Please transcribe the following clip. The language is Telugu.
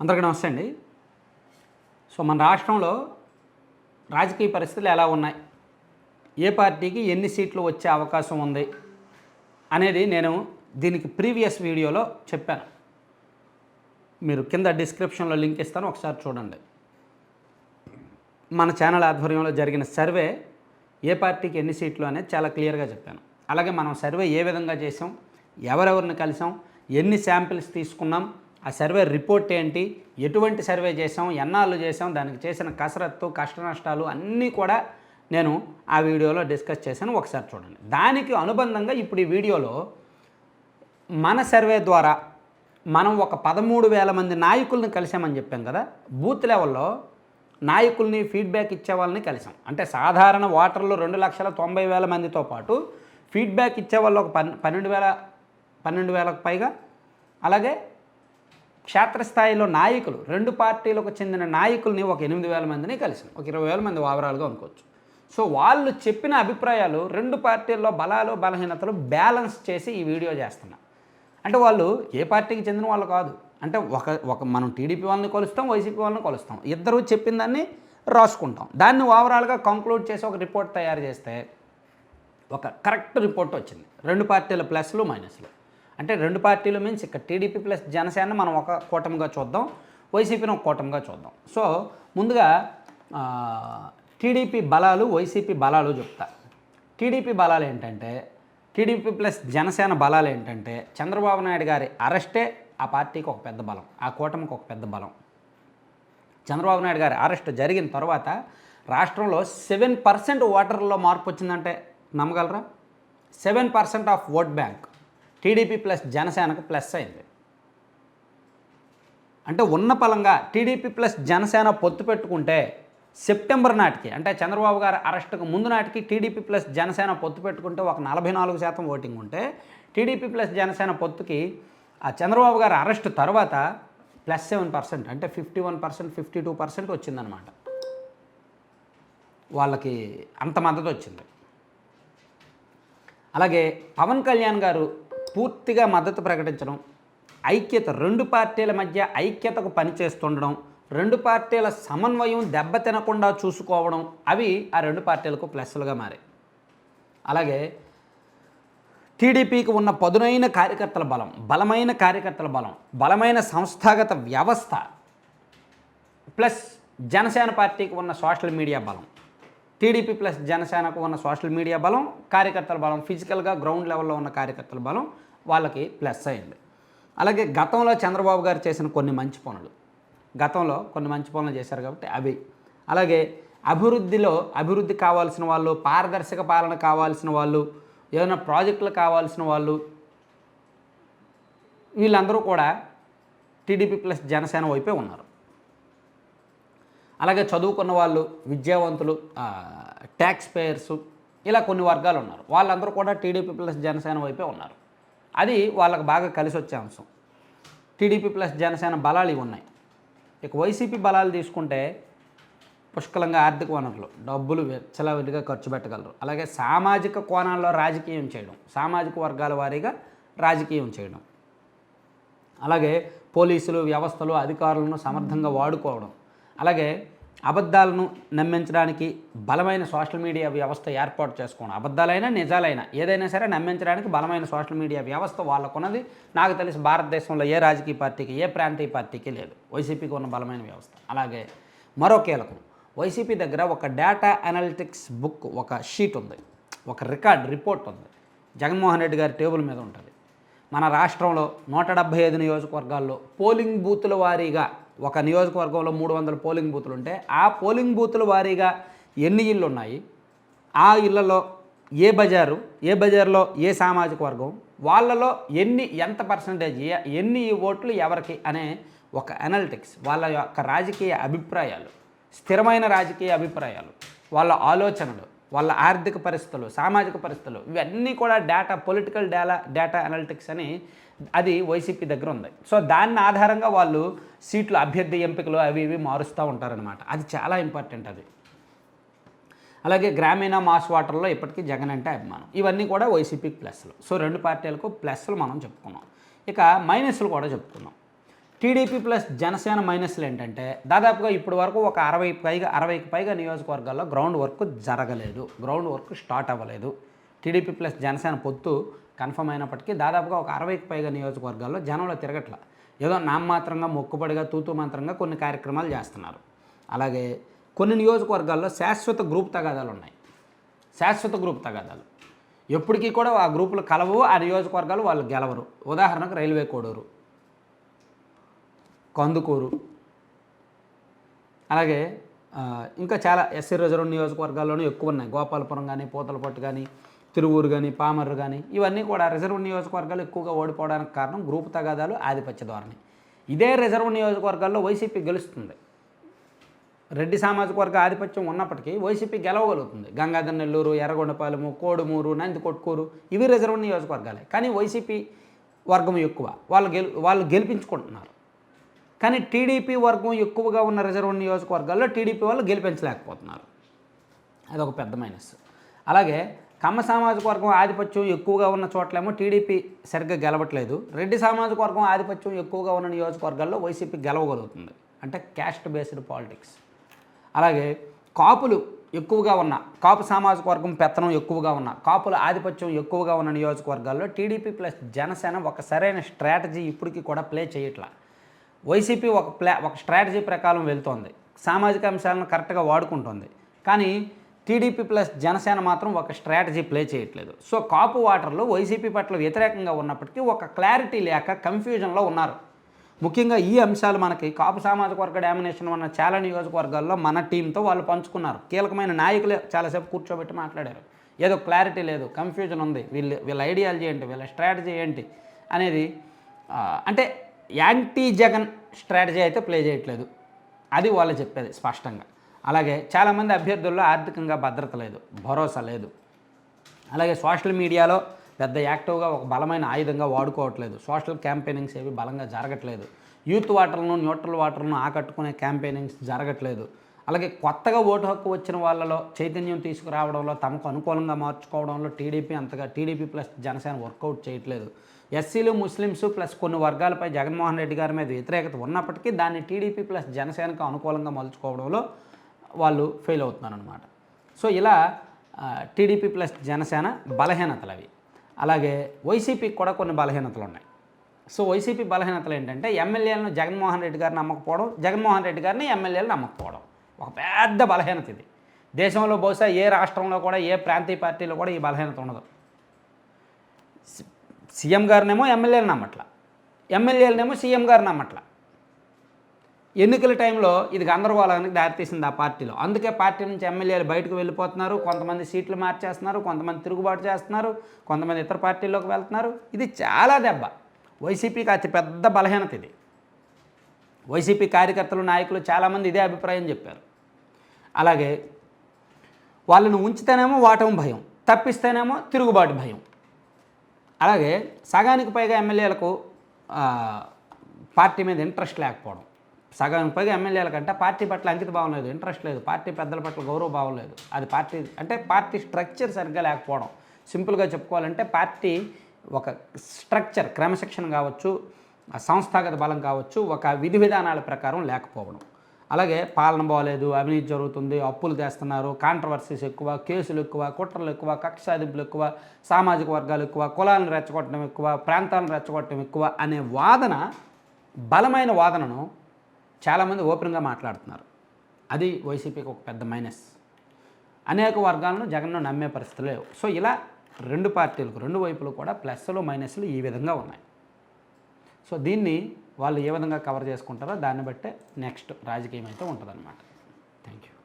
అందరికీ నమస్తే అండి. సో మన రాష్ట్రంలో రాజకీయ పరిస్థితులు ఎలా ఉన్నాయి? ఏ పార్టీకి ఎన్ని సీట్లు వచ్చే అవకాశం ఉంది? అనేది నేను దీనికి ప్రీవియస్ వీడియోలో చెప్పాను. మీరు కింద డిస్క్రిప్షన్లో లింక్ ఇస్తాను ఒకసారి చూడండి. మన ఛానల్ ఆధ్వర్యంలో జరిగిన సర్వే ఏ పార్టీకి ఎన్ని సీట్లు అనేది చాలా క్లియర్గా చెప్పాను. అలాగే మనం సర్వే ఏ విధంగా చేసాం? ఎవరెవరిని కలిసాం? ఎన్ని శాంపిల్స్ తీసుకున్నాం? ఆ సర్వే రిపోర్ట్ ఏంటి? ఎటువంటి సర్వే చేసాం ఎన్నాళ్ళు చేసాం దానికి చేసిన కసరత్తు కష్ట నష్టాలు అన్నీ కూడా నేను ఆ వీడియోలో డిస్కస్ చేశాను. ఒకసారి చూడండి. దానికి అనుబంధంగా ఇప్పుడు ఈ వీడియోలో మన సర్వే ద్వారా మనం ఒక పదమూడు వేల మంది నాయకుల్ని కలిసామని చెప్పాం కదా? బూత్ లెవెల్లో నాయకుల్ని ఫీడ్బ్యాక్ ఇచ్చే వాళ్ళని కలిసాం అంటే సాధారణ ఓటర్లు రెండు లక్షల తొంభై వేల మందితో పాటు ఫీడ్బ్యాక్ ఇచ్చే వాళ్ళు ఒక పన్ పన్నెండు వేల పన్నెండు వేలకు పైగా. అలాగే క్షేత్రస్థాయిలో నాయకులు రెండు పార్టీలకు చెందిన నాయకుల్ని ఒక ఎనిమిది వేల మందిని కలిసిన ఒక ఇరవై వేల మంది ఓవరాల్గా అనుకోవచ్చు. సో వాళ్ళు చెప్పిన అభిప్రాయాలు రెండు పార్టీల్లో బలాలు బలహీనతలు బ్యాలెన్స్ చేసి ఈ వీడియో చేస్తున్నా. అంటే వాళ్ళు ఏ పార్టీకి చెందిన వాళ్ళు కాదు. అంటే ఒక ఒక మనం టీడీపీ వాళ్ళని కొలుస్తాం వైసీపీ వాళ్ళని కొలుస్తాం. ఇద్దరు చెప్పిన దాన్ని రాసుకుంటాం. దాన్ని ఓవరాల్గా కంక్లూడ్ చేసి ఒక రిపోర్ట్ తయారు చేస్తే ఒక కరెక్ట్ రిపోర్ట్ వచ్చింది. రెండు పార్టీల ప్లస్లు మైనస్లు. అంటే రెండు పార్టీలు మీన్స్ ఇక్కడ టీడీపీ ప్లస్ జనసేన మనం ఒక కూటమిగా చూద్దాం వైసీపీని ఒక కూటమిగా చూద్దాం. సో ముందుగా టీడీపీ బలాలు వైసీపీ బలాలు చెప్తా. టీడీపీ బలాలు ఏంటంటే టీడీపీ ప్లస్ జనసేన బలాలు ఏంటంటే చంద్రబాబు నాయుడు గారి అరెస్టే ఆ పార్టీకి ఒక పెద్ద బలం ఆ కూటమికి ఒక పెద్ద బలం. చంద్రబాబు నాయుడు గారి అరెస్ట్ జరిగిన తర్వాత రాష్ట్రంలో సెవెన్ పర్సెంట్ ఓటర్లలో మార్పు వచ్చిందంటే నమ్మగలరా? Seven percent of vote bank. TDP plus జనసేనకు ప్లస్ అయింది. అంటే ఉన్న పలంగా టీడీపీ ప్లస్ జనసేన పొత్తు పెట్టుకుంటే సెప్టెంబర్ నాటికి అంటే చంద్రబాబు గారి అరెస్టుకు ముందు నాటికి టీడీపీ ప్లస్ జనసేన పొత్తు పెట్టుకుంటే ఒక నలభై నాలుగు శాతం ఓటింగ్ ఉంటే టీడీపీ ప్లస్ జనసేన పొత్తుకి ఆ చంద్రబాబు గారి అరెస్ట్ తర్వాత ప్లస్ సెవెన్ పర్సెంట్ అంటే fifty one percent fifty two percent వచ్చిందనమాట వాళ్ళకి అంత మద్దతు వచ్చింది. అలాగే పవన్ కళ్యాణ్ గారు పూర్తిగా మద్దతు ప్రకటించడం ఐక్యత రెండు పార్టీల మధ్య ఐక్యతకు పనిచేస్తుండడం రెండు పార్టీల సమన్వయం దెబ్బతినకుండా చూసుకోవడం అవి ఆ రెండు పార్టీలకు ప్లస్లుగా మారాయి. అలాగే టీడీపీకి ఉన్న పదునైన కార్యకర్తల బలం బలమైన కార్యకర్తల బలం బలమైన సంస్థాగత వ్యవస్థ ప్లస్ జనసేన పార్టీకి ఉన్న సోషల్ మీడియా బలం టీడీపీ ప్లస్ జనసేనకు ఉన్న సోషల్ మీడియా బలం కార్యకర్తల బలం ఫిజికల్గా గ్రౌండ్ లెవెల్లో ఉన్న కార్యకర్తల బలం వాళ్ళకి ప్లస్ అయింది అలాగే గతంలో చంద్రబాబు గారు చేసిన కొన్ని మంచి పనులు. గతంలో కొన్ని మంచి పనులు చేశారు కాబట్టి అవి. అలాగే అభివృద్ధిలో అభివృద్ధి కావాల్సిన వాళ్ళు పారదర్శక పాలన కావాల్సిన వాళ్ళు ఏదైనా ప్రాజెక్టులు కావాల్సిన వాళ్ళు వీళ్ళందరూ కూడా టీడీపీ ప్లస్ జనసేన వైపే ఉన్నారు. అలాగే చదువుకున్న వాళ్ళు విద్యావంతులు ట్యాక్స్ పేయర్స్ ఇలా కొన్ని వర్గాలు ఉన్నారు. వాళ్ళందరూ కూడా టీడీపీ ప్లస్ జనసేన వైపే ఉన్నారు. అది వాళ్ళకు బాగా కలిసి వచ్చే అంశం. టీడీపీ ప్లస్ జనసేన బలాలు ఇవి ఉన్నాయి. ఇక వైసీపీ బలాలు తీసుకుంటే పుష్కలంగా ఆర్థిక వనరులు డబ్బులు విచ్చలవిడిగా ఖర్చు పెట్టగలరు. అలాగే సామాజిక కోణాల్లో రాజకీయం చేయడం సామాజిక వర్గాల వారీగా రాజకీయం చేయడం. అలాగే పోలీసులు వ్యవస్థలు అధికారులను సమర్థంగా వాడుకోవడం. అలాగే అబద్ధాలను నమ్మించడానికి బలమైన సోషల్ మీడియా వ్యవస్థ ఏర్పాటు చేసుకోవడం అబద్ధాలైనా నిజాలైనా ఏదైనా సరే నమ్మించడానికి బలమైన సోషల్ మీడియా వ్యవస్థ వాళ్ళకున్నది. నాకు తెలిసి భారతదేశంలో ఏ రాజకీయ పార్టీకి ఏ ప్రాంతీయ పార్టీకి లేదు. వైసీపీకి ఉన్న బలమైన వ్యవస్థ. అలాగే మరో కీలకం. వైసీపీ దగ్గర ఒక డేటా అనలిటిక్స్ బుక్ ఒక షీట్ ఉంది. ఒక రికార్డ్ రిపోర్ట్ ఉంది. జగన్మోహన్ రెడ్డి గారి టేబుల్ మీద ఉంటుంది. మన రాష్ట్రంలో నూట డెబ్భై ఐదు నియోజకవర్గాల్లో పోలింగ్ బూతుల వారీగా ఒక నియోజకవర్గంలో మూడు వందల పోలింగ్ బూతులు ఉంటే ఆ పోలింగ్ బూతుల వారీగా ఎన్ని ఇళ్ళు ఉన్నాయి ఆ ఇళ్ళలో ఏ బజారు ఏ బజార్లో ఏ సామాజిక వర్గం వాళ్ళలో ఎన్ని ఎంత పర్సంటేజ్ ఎన్ని ఓట్లు ఎవరికి అనే ఒక అనలిటిక్స్ వాళ్ళ యొక్క రాజకీయ అభిప్రాయాలు స్థిరమైన రాజకీయ అభిప్రాయాలు వాళ్ళ ఆలోచనలు వాళ్ళ ఆర్థిక పరిస్థితులు సామాజిక పరిస్థితులు ఇవన్నీ కూడా data political data data analytics అని అది వైసీపీ దగ్గర ఉంది. సో దాన్ని ఆధారంగా వాళ్ళు సీట్లు అభ్యర్థి ఎంపికలు అవి ఇవి మారుస్తూ ఉంటారనమాట అది చాలా ఇంపార్టెంట్ అది. అలాగే గ్రామీణ మాస్ వాటర్లో ఇప్పటికీ జగన్ అంటే అభిమానం. ఇవన్నీ కూడా వైసీపీ ప్లస్లు సో రెండు పార్టీలకు ప్లస్లు మనం చెప్పుకున్నాం. ఇక మైనస్లు కూడా చెప్పుకున్నాం. టీడీపీ ప్లస్ జనసేన మైనస్లు ఏంటంటే దాదాపుగా ఇప్పటి వరకు ఒక అరవై పైగా అరవైకి పైగా నియోజకవర్గాల్లో గ్రౌండ్ వర్క్ జరగలేదు. గ్రౌండ్ వర్క్ స్టార్ట్ అవ్వలేదు. టీడీపీ ప్లస్ జనసేన పొత్తు కన్ఫర్మ్ అయినప్పటికీ దాదాపుగా ఒక అరవైకి పైగా నియోజకవర్గాల్లో జనంలో తిరగట్ల. ఏదో నామమాత్రంగా మొక్కుబడిగా తూతు మంత్రంగా కొన్ని కార్యక్రమాలు చేస్తున్నారు. అలాగే కొన్ని నియోజకవర్గాల్లో శాశ్వత గ్రూప్ తగాదాలు ఉన్నాయి. శాశ్వత గ్రూప్ తగాదాలు. ఎప్పటికీ కూడా ఆ గ్రూపులు కలవు ఆ నియోజకవర్గాలు వాళ్ళు గెలవరు. ఉదాహరణకు రైల్వే కోడూరు. కందుకూరు. అలాగే ఇంకా చాలా ఎస్సీ రిజర్వ్ నియోజకవర్గాల్లోనూ ఎక్కువ ఉన్నాయి. గోపాలపురం కానీ పూతలపట్టు కానీ తిరువూరు కానీ పామర్రు కానీ ఇవన్నీ కూడా రిజర్వ్ నియోజకవర్గాలు ఎక్కువగా ఓడిపోవడానికి కారణం గ్రూప్ తగాదాలు ఆధిపత్య ధోరణి. ఇదే రిజర్వ్ నియోజకవర్గాల్లో వైసీపీ గెలుస్తుంది. రెడ్డి సామాజిక వర్గ ఆధిపత్యం ఉన్నప్పటికీ వైసీపీ గెలవగలుగుతుంది. గంగాధర్ నెల్లూరు ఎర్రగొండపాలెము కోడుమూరు నందికొట్కూరు ఇవి రిజర్వ్ నియోజకవర్గాలే. కానీ వైసీపీ వర్గం ఎక్కువ. వాళ్ళు గెలు వాళ్ళు గెలిపించుకుంటున్నారు. కానీ టీడీపీ వర్గం ఎక్కువగా ఉన్న రిజర్వ్ నియోజకవర్గాల్లో టీడీపీ వాళ్ళు గెలిపించలేకపోతున్నారు. అదొక పెద్ద మైనస్. అలాగే కమ్మ సామాజిక వర్గం ఆధిపత్యం ఎక్కువగా ఉన్న చోట్లేమో టీడీపీ సరిగ్గా గెలవట్లేదు. రెడ్డి సామాజిక వర్గం ఆధిపత్యం ఎక్కువగా ఉన్న నియోజకవర్గాల్లో వైసీపీ గెలవగలుగుతుంది. అంటే క్యాస్ట్ బేస్డ్ పాలిటిక్స్ అలాగే కాపులు ఎక్కువగా ఉన్న కాపు సామాజిక వర్గం పెత్తనం ఎక్కువగా ఉన్న కాపుల ఆధిపత్యం ఎక్కువగా ఉన్న నియోజకవర్గాల్లో టీడీపీ ప్లస్ జనసేన ఒక సరైన స్ట్రాటజీ ఇప్పటికీ కూడా ప్లే చేయట్లా. వైసీపీ ఒక ప్లా ఒక స్ట్రాటజీ ప్రకారం వెళ్తోంది. సామాజిక అంశాలను కరెక్ట్గా వాడుకుంటుంది. కానీ టీడీపీ ప్లస్ జనసేన మాత్రం ఒక స్ట్రాటజీ ప్లే చేయట్లేదు. సో కాపు వాటర్లో వైసీపీ పట్ల వ్యతిరేకంగా ఉన్నప్పటికీ ఒక క్లారిటీ లేక కన్ఫ్యూజన్లో ఉన్నారు. ముఖ్యంగా ఈ అంశాలు మనకి కాపు సామాజిక వర్గ డామినేషన్ ఉన్న చాలా నియోజకవర్గాల్లో మన టీంతో వాళ్ళు పంచుకున్నారు. కీలకమైన నాయకులే చాలాసేపు కూర్చోబెట్టి మాట్లాడారు. ఏదో క్లారిటీ లేదు కన్ఫ్యూజన్ ఉంది. వీళ్ళు వీళ్ళ ఐడియాలజీ ఏంటి? వీళ్ళ స్ట్రాటజీ ఏంటి? అనేది అంటే యాంటీ జగన్ స్ట్రాటజీ అయితే ప్లే చేయట్లేదు. అది వాళ్ళు చెప్పేది స్పష్టంగా. అలాగే చాలామంది అభ్యర్థుల్లో ఆర్థికంగా భద్రత లేదు భరోసా లేదు. అలాగే సోషల్ మీడియాలో పెద్ద యాక్టివ్గా ఒక బలమైన ఆయుధంగా వాడుకోవట్లేదు. సోషల్ క్యాంపెయినింగ్స్ ఏవి బలంగా జరగట్లేదు. యూత్ వాటర్లను న్యూట్రల్ వాటర్లను ఆకట్టుకునే క్యాంపెయినింగ్స్ జరగట్లేదు. అలాగే కొత్తగా ఓటు హక్కు వచ్చిన వాళ్ళలో చైతన్యం తీసుకురావడంలో తమకు అనుకూలంగా మార్చుకోవడంలో టీడీపీ అంతగా TDP plus Janasena work out చేయట్లేదు. ఎస్సీలు ముస్లిమ్స్ ప్లస్ కొన్ని వర్గాలపై జగన్మోహన్ రెడ్డి గారి మీద వ్యతిరేకత ఉన్నప్పటికీ దాన్ని టీడీపీ ప్లస్ జనసేనకు అనుకూలంగా మలుచుకోవడంలో వాళ్ళు ఫెయిల్ అవుతున్నారనమాట సో ఇలా టీడీపీ ప్లస్ జనసేన బలహీనతలు అవి. అలాగే వైసీపీకి కూడా కొన్ని బలహీనతలు ఉన్నాయి. సో వైసీపీ బలహీనతలు ఏంటంటే ఎమ్మెల్యేలను జగన్మోహన్ రెడ్డి గారు నమ్మకపోవడం జగన్మోహన్ రెడ్డి గారిని ఎమ్మెల్యేలు నమ్మకపోవడం. ఒక పెద్ద బలహీనత ఇది. దేశంలో బహుశా ఏ రాష్ట్రంలో కూడా ఏ ప్రాంతీయ పార్టీలో కూడా ఈ బలహీనత ఉండదు. సీఎం గారినేమో ఎమ్మెల్యేలు నమ్మట్ల. ఎమ్మెల్యేలనేమో సీఎం గారు నమ్మట్ల. ఎన్నికల టైంలో ఇది గందరగోళానికి దారితీసింది ఆ పార్టీలో. అందుకే పార్టీ నుంచి ఎమ్మెల్యేలు బయటకు వెళ్ళిపోతున్నారు. కొంతమంది సీట్లు మార్చేస్తున్నారు. కొంతమంది తిరుగుబాటు చేస్తున్నారు. కొంతమంది ఇతర పార్టీల్లోకి వెళ్తున్నారు. ఇది చాలా దెబ్బ. వైసీపీకి అతి పెద్ద బలహీనత ఇది. వైసీపీ కార్యకర్తలు నాయకులు చాలామంది ఇదే అభిప్రాయం చెప్పారు. అలాగే వాళ్ళను ఉంచితేనేమో వాటం భయం. తప్పిస్తేనేమో తిరుగుబాటు భయం. అలాగే సగానికి పైగా ఎమ్మెల్యేలకు పార్టీ మీద ఇంట్రెస్ట్ లేకపోవడం. సగానికి పైగా ఎమ్మెల్యేల కంటే పార్టీ పట్ల అంకిత భావం లేదు ఇంట్రెస్ట్ లేదు. పార్టీ పెద్దల పట్ల గౌరవ భావం లేదు. అది పార్టీ అంటే పార్టీ స్ట్రక్చర్ సరిగ్గా లేకపోవడం. సింపుల్గా చెప్పుకోవాలంటే పార్టీ ఒక స్ట్రక్చర్ క్రమశిక్షణ కావచ్చు సంస్థాగత బలం కావచ్చు ఒక విధి విధానాల ప్రకారం లేకపోవడం. అలాగే పాలన బాగలేదు అవినీతి జరుగుతుంది అప్పులు తెస్తున్నారు కాంట్రవర్సీస్ ఎక్కువ కేసులు ఎక్కువ కుట్రలు ఎక్కువ కక్ష సాధింపులు ఎక్కువ సామాజిక వర్గాలు ఎక్కువ కులాలను రెచ్చగొట్టడం ఎక్కువ ప్రాంతాలను రెచ్చగొట్టడం ఎక్కువ అనే వాదన బలమైన వాదనను చాలామంది ఓపెన్గా మాట్లాడుతున్నారు. అది వైసీపీకి ఒక పెద్ద మైనస్. అనేక వర్గాలను జగన్ను నమ్మే పరిస్థితులు లేవు. సో ఇలా రెండు పార్టీలకు రెండు వైపులు కూడా ప్లస్లు మైనస్లు ఈ విధంగా ఉన్నాయి. సో దీన్ని వాళ్ళు ఏ విధంగా కవర్ చేసుకుంటారో దాన్ని బట్టే నెక్స్ట్ రాజకీయం అయితే ఉంటుందన్నమాట. Thank you